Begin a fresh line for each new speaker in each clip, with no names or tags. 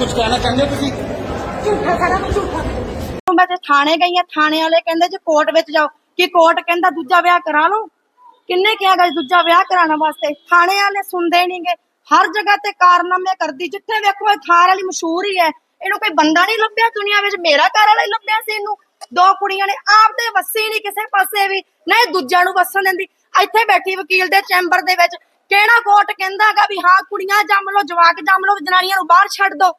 ਕੁਝ ਕਹਿਣਾ ਚਾਹੁੰਦੇ ਹੋ ਤੁਸੀਂ?
ਝੂਠਾ ਸਾਰਾ ਕੁਝ ਝੂਠਾ ਮੈਂ ਤੇ ਥਾਣੇ ਗਈ ਆ, ਥਾਣੇ ਵਾਲੇ ਕਹਿੰਦੇ ਜੇ ਕੋਰਟ ਵਿੱਚ ਜਾਓ, ਕਿ ਕੋਰਟ ਕਹਿੰਦਾ ਦੂਜਾ ਵਿਆਹ ਕਰਾ ਲਓ। ਕਿੰਨੇ ਕਿਹਾ ਗਾ ਦੂਜਾ ਵਿਆਹ ਕਰਾਉਣ ਵਾਸਤੇ? ਥਾਣੇ ਵਾਲੇ ਸੁਣਦੇ ਨਹੀਂਗੇ ਹਰ ਜਗ੍ਹਾ ਤੇ ਕਾਰਨਾਮੇ ਕਰਦੀ, ਜਿੱਥੇ ਵੇਖੋ ਇਹ ਥਾਰ ਵਾਲੀ ਮਸ਼ਹੂਰ ਹੀ ਹੈ। ਇਹਨੂੰ ਕੋਈ ਬੰਦਾ ਨਹੀਂ ਲੱਭਿਆ ਦੁਨੀਆ ਵਿੱਚ, ਮੇਰਾ ਘਰ ਵਾਲਾ ਹੀ ਲੱਭਿਆ ਸੀ ਇਹਨੂੰ। ਦੋ ਕੁੜੀਆਂ ਨੇ ਆਪਦੇ ਵੱਸੇ ਨਹੀਂ ਕਿਸੇ ਪਾਸੇ ਵੀ, ਨਾ ਇਹ ਦੂਜਿਆਂ ਨੂੰ ਵੱਸਣ ਦਿੰਦੀ। ਇੱਥੇ ਬੈਠੀ ਵਕੀਲ ਦੇ ਚੈਂਬਰ ਦੇ ਵਿੱਚ, ਕਿਹੜਾ ਕੋਰਟ ਕਹਿੰਦਾਗਾ ਵੀ ਹਾਂ, ਕੁੜੀਆਂ ਜੰਮ ਲਓ, ਜਵਾਕ ਜੰਮ ਲਓ, ਜਨਾਨੀਆਂ ਨੂੰ ਬਾਹਰ ਛੱਡ ਦਿਓ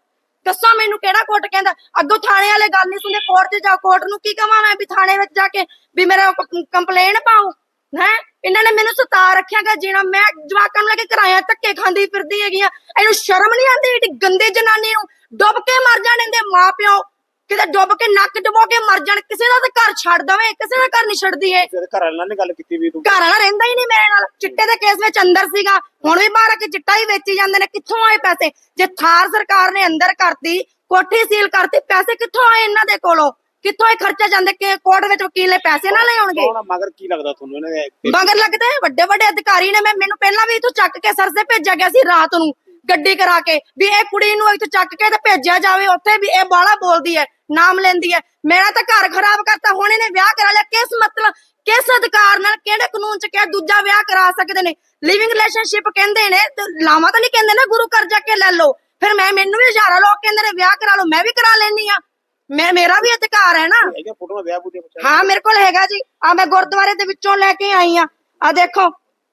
ਦੱਸੋ ਮੈਨੂੰ ਕਿਹੜਾ ਕੋਰਟ ਕਹਿੰਦਾ? ਅੱਗੋਂ ਥਾਣੇ ਵਾਲੇ ਗੱਲ ਨਹੀਂ ਸੁਣਦੇ ਕੋਰਟ 'ਚ ਜਾਓ। ਕੋਰਟ ਨੂੰ ਕੀ ਕਹਾਂ ਮੈਂ ਵੀ ਥਾਣੇ ਵਿੱਚ ਜਾ ਕੇ ਵੀ ਮੇਰਾ ਕੰਪਲੇਨ ਪਾਓ? ਹੈ? ਇਹਨਾਂ ਨੇ ਮੈਨੂੰ ਸਤਾ ਰੱਖਿਆਗਾ ਜੀਣਾ। ਮੈਂ ਜਵਾਕਾਂ ਨੂੰ ਲੈ ਕੇ ਕਿਰਾਇਆ ਧੱਕੇ ਖਾਂਦੀ ਫਿਰਦੀ ਹੈਗੀ ਆ। ਇਹਨੂੰ ਸ਼ਰਮ ਨਹੀਂ ਆਉਂਦੀ ਏਡੀ ਗੰਦੀ ਜਨਾਨੀ ਨੂੰ? ਡੁੱਬ ਕੇ ਮਰ ਜਾਣ ਇਹਦੇ ਮਾਪਿਓ। ਕਿਤੇ ਡੁੱਬ ਕੇ ਨੱਕ ਡੁਬੋ ਕੇ ਮਰ ਜਾਣ ਕਿਸੇ ਦਾ ਤਾਂ ਘਰ ਛੱਡ ਦਵੇ ਕਿਸੇ ਦਾ ਘਰ ਨਹੀਂ ਛੱਡਦੀ ਏ
ਤੇਰੇ ਘਰ ਵਾਲਿਆਂ ਨੇ ਗੱਲ ਕੀਤੀ ਵੀ ਤੂੰ।
ਘਰ ਵਾਲਾ ਰਹਿੰਦਾ ਹੀ ਨਹੀਂ ਮੇਰੇ ਨਾਲ। ਚਿੱਟੇ ਦੇ ਕੇਸ ਵਿੱਚ ਅੰਦਰ ਸੀਗਾ। ਹੁਣ ਵੀ ਬਾਹਰ ਆ ਕੇ ਚਿੱਟਾ ਹੀ ਵੇਚੀ ਜਾਂਦੇ ਨੇ। ਕਿੱਥੋਂ ਆਏ ਪੈਸੇ? ਜੇ ਥਾਰ ਸਰਕਾਰ ਨੇ ਅੰਦਰ ਕਰਤੀ ਕੋਠੀ ਸੀਲ ਕਰਤੀ ਪੈਸੇ ਕਿੱਥੋਂ ਆਏ ਇਹਨਾਂ ਦੇ ਕੋਲੋਂ? ਕਿੱਥੋਂ ਇਹ ਖਰਚਾ ਜਾਂਦੇ? ਕਿ ਕੋਰਟ ਵਿੱਚ ਵਕੀਲ ਨੇ ਪੈਸੇ ਨਾ ਲੈ ਆਉਣਗੇ?
ਕੌਣ ਆ? ਮਗਰ ਕੀ ਲੱਗਦਾ ਤੁਹਾਨੂੰ ਇਹਨਾਂ? ਦੇ
ਮਗਰ ਲੱਗਦੇ ਵੱਡੇ ਵੱਡੇ ਅਧਿਕਾਰੀ ਨੇ। ਮੈਂ ਮੈਨੂੰ ਪਹਿਲਾਂ ਵੀ ਇਥੋਂ ਚੱਕ ਕੇ ਸਰਸੇ ਭੇਜਿਆ ਗਿਆ ਸੀ ਰਾਤ ਨੂੰ। ਗੱਡੀ ਕਰਾ ਕੇ ਵੀ ਇਹ ਕੁੜੀ ਨੂੰ ਇੱਥੋਂ ਚੱਕ ਕੇ ਤੇ ਭੇਜਿਆ ਜਾਵੇ ਉੱਥੇ ਵੀ ਇਹ ਬਾਲਾ ਬੋਲਦੀ ਹੈ ਨਾਮ ਲੈਂਦੀ ਹੈ। ਮੇਰਾ ਤਾਂ ਘਰ ਖਰਾਬ ਕਰਤਾ ਹੁਣ ਇਹਨੇ ਵਿਆਹ ਕਰਾ ਲਿਆ ਕਿਸ ਮਤਲਬ ਕਿਸ ਅਧਿਕਾਰ ਨਾਲ ਕਿਹੜੇ ਕਾਨੂੰਨ ਚ ਕਿਹਾ ਦੂਜਾ ਵਿਆਹ ਕਰਾ ਸਕਦੇ ਨੇ? ਲਿਵਿੰਗ ਰਿਲੇਸ਼ਨਸ਼ਿਪ ਕਹਿੰਦੇ ਨੇ ਲਾਵਾਂ ਤਾਂ ਨਹੀਂ ਕਹਿੰਦੇ ਨਾ ਗੁਰੂ ਘਰ ਜਾ ਕੇ ਲੈ ਲਓ। ਫਿਰ ਮੈਂ ਮੈਨੂੰ ਵੀ ਹਜ਼ਾਰਾਂ ਲੋਕ ਕਹਿੰਦੇ ਨੇ ਵਿਆਹ ਕਰਾ ਲਓ ਮੈਂ ਵੀ ਕਰਾ ਲੈਣੀ ਆ ਮੈਂ ਮੇਰਾ ਵੀ ਅਧਿਕਾਰ ਹੈ ਨਾ। ਹਾਂ ਮੇਰੇ ਕੋਲ ਹੈਗਾ ਜੀ। ਆ ਮੈਂ ਗੁਰਦੁਆਰੇ ਦੇ ਵਿੱਚੋਂ ਲੈ ਕੇ ਆਈ ਆ ਆ ਦੇਖੋ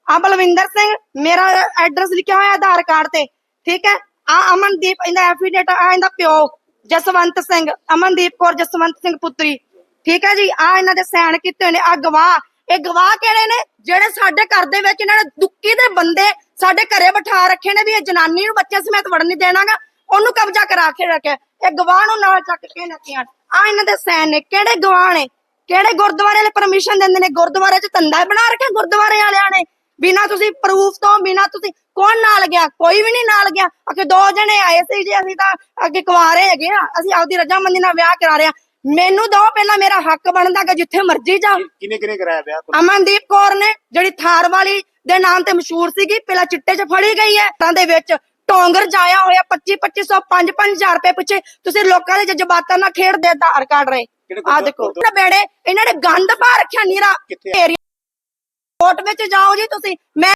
ਆ ਬਲਵਿੰਦਰ ਸਿੰਘ ਮੇਰਾ ਐਡਰੈਸ ਲਿਖਿਆ ਹੋਇਆ ਆਧਾਰ ਕਾਰਡ ਤੇ। ਠੀਕ ਹੈ? ਆ ਅਮਨਦੀਪ, ਇਹਦਾ ਐਫੀਡੇਟ ਆ, ਇਹਦਾ ਪਿਓ, ਜਸਵੰਤ ਸਿੰਘ, ਅਮਨਦੀਪ ਕੌਰ, ਜਸਵੰਤ ਸਿੰਘ ਪੁੱਤਰੀ। ਠੀਕ ਹੈ ਜੀ? ਆ ਇਹਨਾਂ ਦੇ ਸਾਈਨ ਕੀਤੇ ਹੋਏ ਨੇ ਆ ਗਵਾਹ। ਇਹ ਗਵਾਹ ਕਿਹੜੇ ਨੇ? ਜਿਹੜੇ ਸਾਡੇ ਘਰ ਦੇ ਵਿੱਚ ਇਹਨਾਂ ਨੇ ਦੁੱਕੀ ਦੇ ਬੰਦੇ ਸਾਡੇ ਘਰੇ ਬਿਠਾ ਰੱਖੇ ਨੇ ਵੀ ਇਹ ਜਨਾਨੀ ਨੂੰ ਬੱਚੇ ਸਮੇਤ ਵੜਨ ਨਹੀਂ ਦੇਣਾਗਾ। ਉਹਨੂੰ ਕਬਜ਼ਾ ਕਰਾ ਕੇ ਰੱਖਿਆ। ਇਹ ਗਵਾਹ ਨੂੰ ਨਾਲ ਚੱਕ ਕੇ ਨੱਤੀਆਂ ਆ ਇਹਨਾਂ ਦੇ ਸਾਈਨ ਨੇ। ਕਿਹੜੇ ਗਵਾਹ ਨੇ? ਕਿਹੜੇ ਗੁਰਦੁਆਰੇ ਵਾਲੇ ਪਰਮਿਸ਼ਨ ਦਿੰਦੇ ਨੇ? ਗੁਰਦੁਆਰੇ 'ਚ ਧੰਦਾ ਬਣਾ ਰੱਖਿਆ ਗੁਰਦੁਆਰੇ ਵਾਲਿਆਂ ਨੇ? ਬਿਨਾ ਤੁਸੀਂ ਪ੍ਰੂਫ ਤੋਂ ਬਿਨਾ ਤੁਸੀਂ ਕੌਣ ਨਾਲ ਗਿਆ? ਕੋਈ ਵੀ ਨਹੀਂ ਨਾਲ ਗਿਆ। ਅਕੇ ਦੋ ਜਣੇ ਆਏ ਸੀ ਜੀ ਅਸੀਂ ਤਾਂ ਅੱਗੇ ਕੁਆਰੇ ਹੈਗੇ ਆ। ਅਸੀਂ ਆਪਦੀ ਰਜਾਮੰਦੀ ਨਾਲ ਵਿਆਹ ਕਰਾ ਰਹੇ। ਆ ਮੈਨੂੰ ਦੋ ਪਹਿਲਾਂ ਮੇਰਾ ਹੱਕ ਬਣਦਾ ਕਿ ਜਿੱਥੇ ਮਰਜ਼ੀ ਜਾ
ਕਿਨੇ ਕਿਨੇ ਕਰਾਇਆ ਵਿਆਹ ਤੁਹਾਨੂੰ?
ਅਮਨਦੀਪ ਕੌਰ ਨੇ ਜਿਹੜੀ ਥਾਰ ਵਾਲੀ ਦੇ ਨਾਮ ਤੇ ਮਸ਼ਹੂਰ ਸੀਗੀ ਪਹਿਲਾਂ ਚਿੱਟੇ 'ਚ ਫੜੀ ਗਈ ਹੈ। ਤਾਂ ਦੇ ਵਿੱਚ ਟੋਂਗਰ ਜਾਇਆ ਹੋਇਆ 25 2500 5 5000 ਰੁਪਏ ਪਿੱਛੇ। ਤੁਸੀਂ ਲੋਕਾਂ ਦੇ ਜਜ਼ਬਾਤਾਂ ਨਾਲ ਖੇਡਦੇ ਆਧਾਰ ਕਾਰਡ ਰਹੇ। ਆ ਦੇਖੋ। ਬੇੜੇ ਇਹਨਾਂ ਨੇ ਗੰਦ ਪਾ ਰੱਖਿਆ ਨੀਰਾ? ਕੋਰਟ ਵਿੱਚ ਜਾਓ ਜੀ ਤੁਸੀਂ। ਮੈਂ